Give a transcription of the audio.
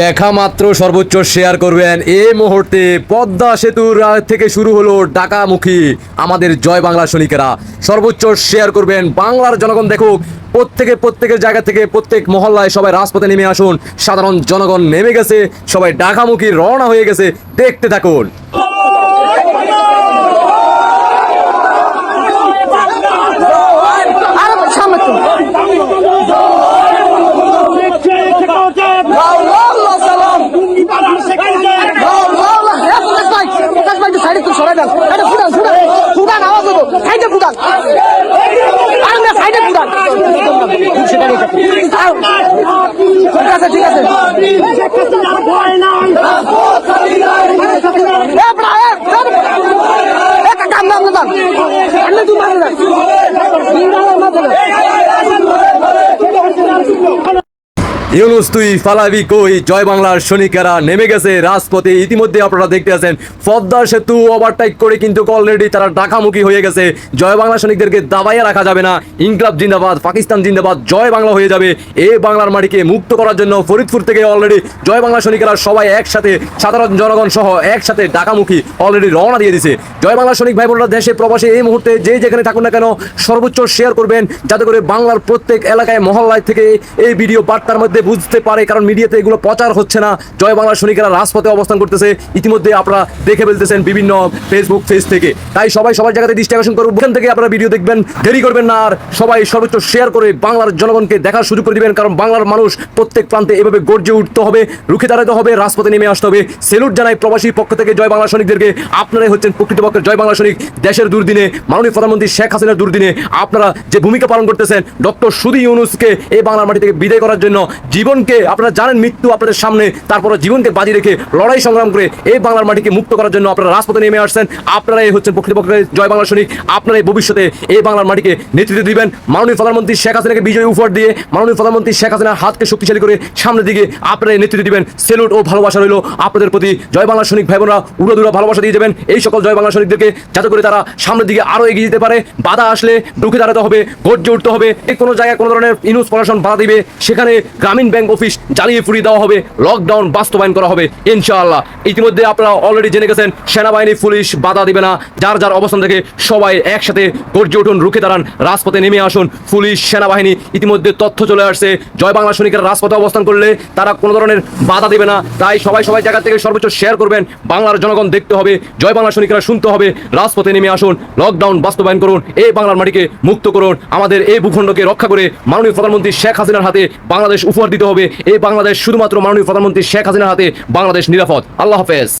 দেখা মাত্র সর্বোচ্চ শেয়ার করবেন। এই মুহূর্তে পদ্মা সেতুর থেকে শুরু হলো ঢাকামুখী আমাদের জয় বাংলা সৈনিকেরা। সর্বোচ্চ শেয়ার করবেন বাংলার জনগণ দেখুক, প্রত্যেকে প্রত্যেকের জায়গা থেকে প্রত্যেক মহল্লায় সবাই রাজপথে নেমে আসুন। সাধারণ জনগণ নেমে গেছে, সবাই ঢাকামুখী রওনা হয়ে গেছে, দেখতে থাকুন আরে সামনে তো আল্লাহ সালাম আল্লাহ আল্লাহ হে প্রকাশ ভাই সাইডে তো সরাই দেন এটা ফুটান ফুটান ফুটান আওয়াজ হব সাইডে ফুটান ঠিক আছে ঠিক আছে এ বড়া এ এ কাকা আমরা আমরা দান আন্না তুই মারে না ইউনুস, তুই ফালাবি কই? জয় বাংলার সৈনিকেরা নেমে গেছে। রাজপথে ইতিমধ্যে আপনারা দেখতে আছেন, পদ্মা সেতু ওভারটেক করে কিন্তু অলরেডি তারা ঢাকামুখী হয়ে গেছে। জয় বাংলা সৈনিকদেরকে দাবাইয়া রাখা যাবে না। ইনকলাব জিন্দাবাদ, পাকিস্তান জিন্দাবাদ, জয় বাংলা হয়ে যাবে। এ বাংলার মাটিকে মুক্ত করার জন্য ফরিদপুর থেকে অলরেডি জয় বাংলা সৈনিকেরা সবাই একসাথে সাধারণ জনগণ সহ একসাথে ঢাকামুখী অলরেডি রওনা দিয়ে দিছে। জয় বাংলা সৈনিক ভাই বোনরা দেশে প্রবাসে এই মুহূর্তে যে যেখানে থাকুন না কেন সর্বোচ্চ শেয়ার করবেন। যাতে করে বাংলার প্রত্যেক এলাকায় মহল্লায় থেকে এই ভিডিও বার্তার মধ্যে বুঝতে পারে, কারণ মিডিয়াতে এগুলো প্রচার হচ্ছে না। জয় বাংলা সৈনিকেরা রাজপথে অবস্থান করতেছে। ইতিমধ্যে আপনারা দেখে ফেলতেছেন বিভিন্ন ফেসবুক পেজ থেকে। তাই সবাই সবার জায়গাতে দৃষ্টি আকর্ষণ করুন। ওখান থেকে আপনারা ভিডিও দেখবেন, দেরি করবেন না। আর সবাই সর্বোচ্চ শেয়ার করে বাংলার জনগণকে দেখার সুযোগ করে দিবেন, কারণ বাংলার মানুষ প্রত্যেক প্রান্তে এভাবে গর্জে উঠতে হবে, রুখে দাঁড়াতে হবে, রাজপথে নেমে আসতে হবে। সেলুট জানাই প্রবাসী পক্ষ থেকে জয় বাংলা সৈনিকদেরকে। আপনারাই হচ্ছেন প্রকৃতপক্ষে জয় বাংলা সৈনিক। দেশের দুর্দিনে, মাননীয় প্রধানমন্ত্রী শেখ হাসিনার দুর্দিনে আপনারা যে ভূমিকা পালন করতেছেন, ডক্টর সুদি ইউনুসকে এই বাংলার মাটি থেকে বিদায় করার জন্য জীবনকে, আপনারা জানেন মৃত্যু আপনাদের সামনে তারপরে জীবনকে বাজি রেখে লড়াই সংগ্রাম করে এই বাংলার মাটিকে মুক্ত করার জন্য আপনারা রাজপথে নেমে আসছেন। আপনারাই হচ্ছেন প্রকৃতপক্ষের জয় বাংলা সৈনিক। আপনারাই ভবিষ্যতে এই বাংলার মাটিকে নেতৃত্ব দিবেন। মাননীয় প্রধানমন্ত্রী শেখ হাসিনাকে বিজয় উপহার দিয়ে মাননীয় প্রধানমন্ত্রী শেখ হাসিনার হাতকে শক্তিশালী করে সামনের দিকে আপনারাই নেতৃত্ব দিবেন। সেলুট ও ভালোবাসা রইল আপনাদের প্রতি। জয় বাংলা সৈনিক ভাই বোনরা উড়োদুরা ভালোবাসা দিয়ে যাবেন। এই সকল জয় বাংলা সৈনিকদেরকে যাতে করে তারা সামনের দিকে আরও এগিয়ে যেতে পারে। বাধা আসলে রুখে দাঁড়াতে হবে, গর্জে উঠতে হবে। এই কোনো জায়গায় কোনো ধরনের ইনুস পড়াশোনা বাধা দিবে। সেখানে গ্রামীণ ব্যাংক অফিস জ্বালিয়ে ফুরিয়ে দেওয়া হবে লকডাউন বাস্তবায়ন করা হবে, ইনশাআল্লাহ। ইতিমধ্যে আপনারা অলরেডি জেনে গেছেন, সেনাবাহিনী, পুলিশ বাধা দিবে না, যার যার অবস্থান থেকে সবাই একসাথে গর্জে উঠুন, রুখে দাঁড়ান, রাজপথে নেমে আসুন, পুলিশ, সেনাবাহিনী, ইতিমধ্যে তথ্য চলে আসছে, জয় বাংলা সৈনিকেরা রাজপথে অবস্থান করলে তারা কোনো ধরনের বাধা দিবে না, তাই সবাই সবাই জায়গা থেকে সর্বোচ্চ শেয়ার করবেন, বাংলার জনগণ দেখতে হবে, জয় বাংলা সৈনিকরা শুনতে হবে, রাজপথে নেমে আসুন লকডাউন বাস্তবায়ন করুন, এই বাংলার মাটিকে মুক্ত করুন, আমাদের এই ভূখণ্ডকে রক্ষা করে মাননীয় প্রধানমন্ত্রী শেখ হাসিনার হাতে বাংলাদেশ উপহার দিতে হবে। এই বাংলাদেশ শুধুমাত্র মাননীয় প্রধানমন্ত্রী শেখ হাসিনার হাতে। বাংলাদেশ নিরাপদ। আল্লাহ হাফেজ।